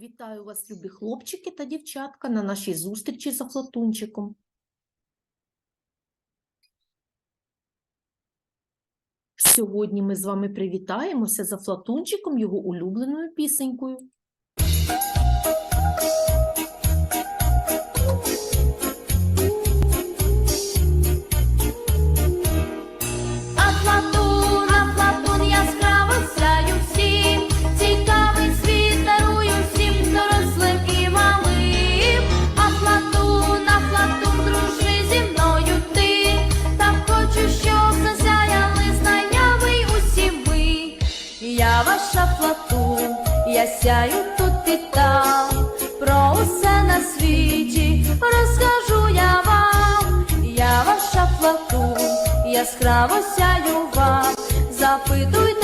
Вітаю вас, любі хлопчики та дівчатка, на нашій зустрічі з Афлатунчиком. Сьогодні ми з вами привітаємося з Афлатунчиком його улюбленою пісенькою. Сяю тут і там, про усе на світі розкажу я вам. Я ваша плату, яскраво сяю вам. Запитуйте,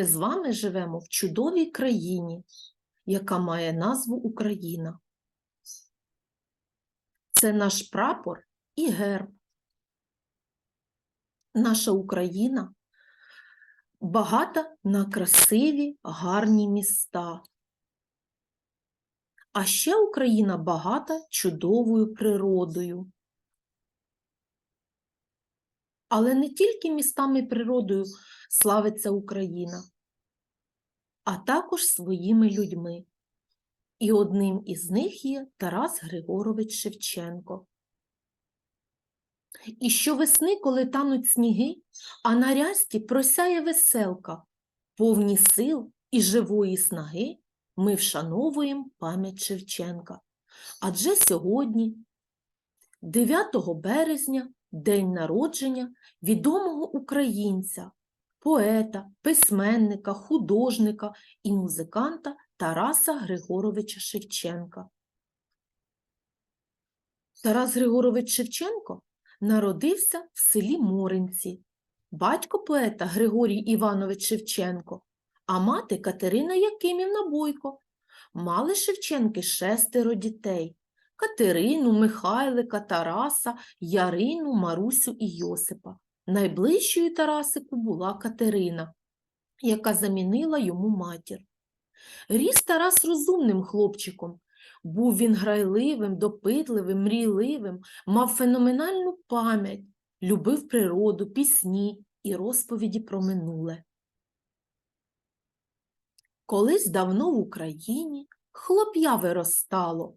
Ми з вами живемо в чудовій країні, яка має назву Україна. Це наш прапор і герб. Наша Україна багата на красиві, гарні міста. А ще Україна багата чудовою природою. Але не тільки містами і природою славиться Україна, а також своїми людьми. І одним із них є Тарас Григорович Шевченко. І щовесни, коли тануть сніги, а на рясті просяє веселка, повні сил і живої снаги, ми вшановуємо пам'ять Шевченка. Адже сьогодні, 9 березня, день народження відомого українця, поета, письменника, художника і музиканта Тараса Григоровича Шевченка. Тарас Григорович Шевченко народився в селі Моринці. Батько поета Григорій Іванович Шевченко, а мати Катерина Якимівна Бойко. Мали Шевченки шестеро дітей Катерину, Михайлика, Тараса, Ярину, Марусю і Йосипа. Найближчою Тарасику була Катерина, яка замінила йому матір. Ріс Тарас розумним хлопчиком. Був він грайливим, допитливим, мрійливим, мав феноменальну пам'ять, любив природу, пісні і розповіді про минуле. Колись давно в Україні хлоп'я виростало.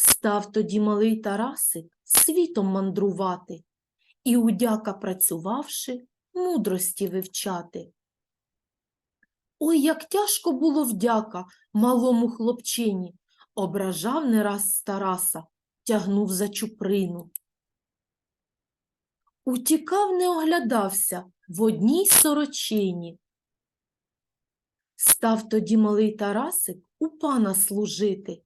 Став тоді малий Тарасик світом мандрувати і, удяка працювавши, мудрості вивчати. Ой, як тяжко було вдяка малому хлопчині, ображав не раз Тараса, тягнув за чуприну. Утікав, не оглядався в одній сорочині. Став тоді малий Тарасик у пана служити,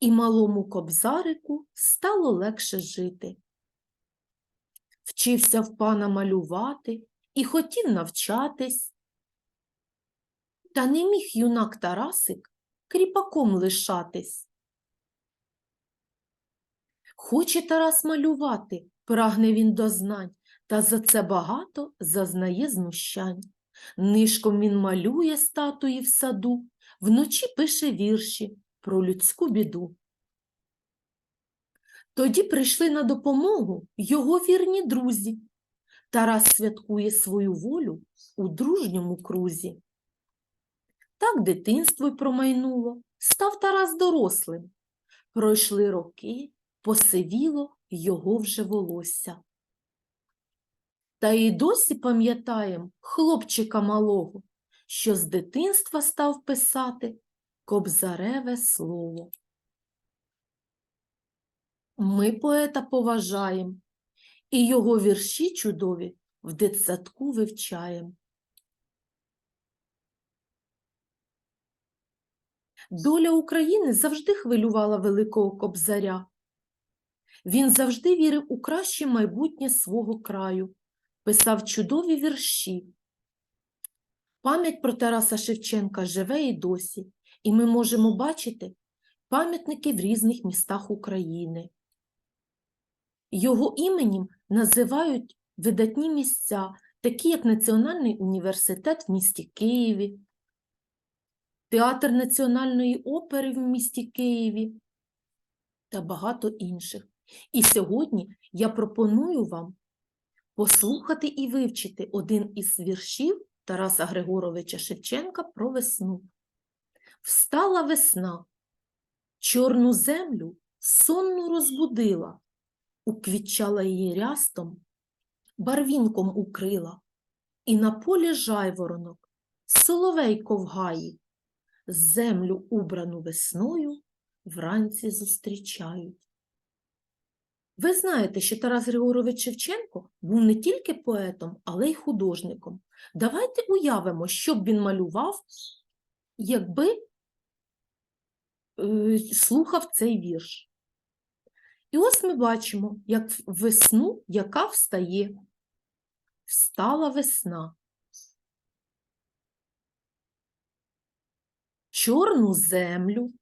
і малому кобзарику стало легше жити. Вчився в пана малювати і хотів навчатись. Та не міг юнак Тарасик кріпаком лишатись. Хоче Тарас малювати, прагне він до знань, та за це багато зазнає знущань. Нишком він малює статуї в саду, вночі пише вірші про людську біду. Тоді прийшли на допомогу його вірні друзі. Тарас святкує свою волю у дружньому крузі. Так дитинство й промайнуло, став Тарас дорослим. Пройшли роки, посивіло його вже волосся. Та й досі пам'ятаєм хлопчика малого, що з дитинства став писати кобзареве слово. Ми поета поважаєм, і його вірші чудові в дитсадку вивчаєм. Доля України завжди хвилювала великого кобзаря. Він завжди вірив у краще майбутнє свого краю, писав чудові вірші. Пам'ять про Тараса Шевченка живе і досі, і ми можемо бачити пам'ятники в різних містах України. Його іменем називають видатні місця, такі як Національний університет в місті Києві, Театр Національної опери в місті Києві та багато інших. І сьогодні я пропоную вам послухати і вивчити один із віршів Тараса Григоровича Шевченка про весну. Встала весна, чорну землю сонну розбудила, уквітчала її рястом, барвінком укрила, і на полі жайворонок, соловейко в гаї, землю убрану весною вранці зустрічають. Ви знаєте, що Тарас Григорович Шевченко був не тільки поетом, але й художником. Давайте уявимо, що б він малював, якби слухав цей вірш. І ось ми бачимо, як весну, яка встає. Встала весна. Чорну землю,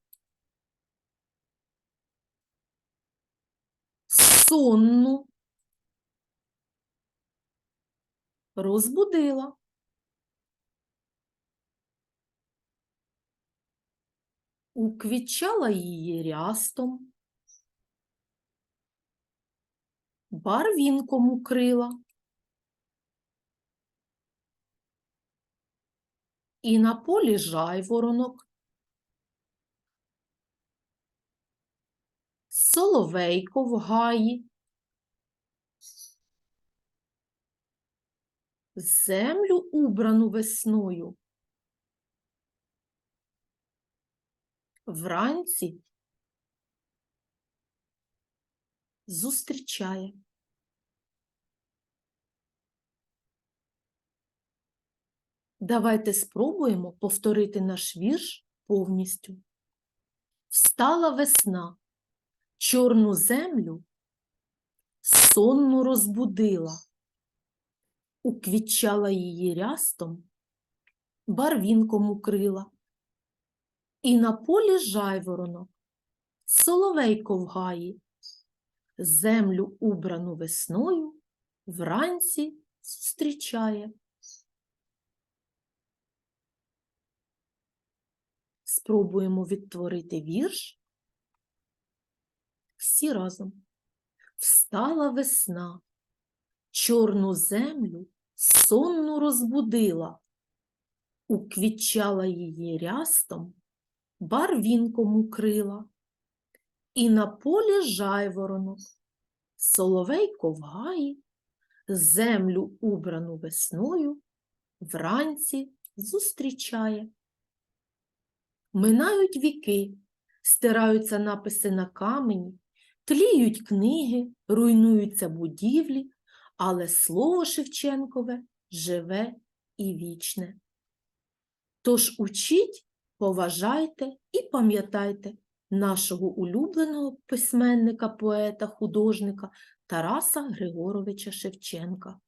сонну розбудила. Уквічала її рястом, барвінком укрила. І на полі жайворонок, соловейко в гаї, землю убрану весною. Вранці зустрічає. Давайте спробуємо повторити наш вірш повністю. Встала весна, чорну землю сонну розбудила, уквітчала її рястом, барвінком укрила. І на полі жайворонок, соловейко в гаї, землю убрану весною вранці зустрічає. Спробуємо відтворити вірш. Всі разом. Встала весна, чорну землю сонну розбудила, уквітчала її рястом, барвінком укрила. І на полі жайворонок, соловейко в гаї, землю убрану весною вранці зустрічає. Минають віки, стираються написи на камені, тліють книги, руйнуються будівлі, але слово Шевченкове живе і вічне. Тож учіть, поважайте і пам'ятайте нашого улюбленого письменника, поета, художника Тараса Григоровича Шевченка.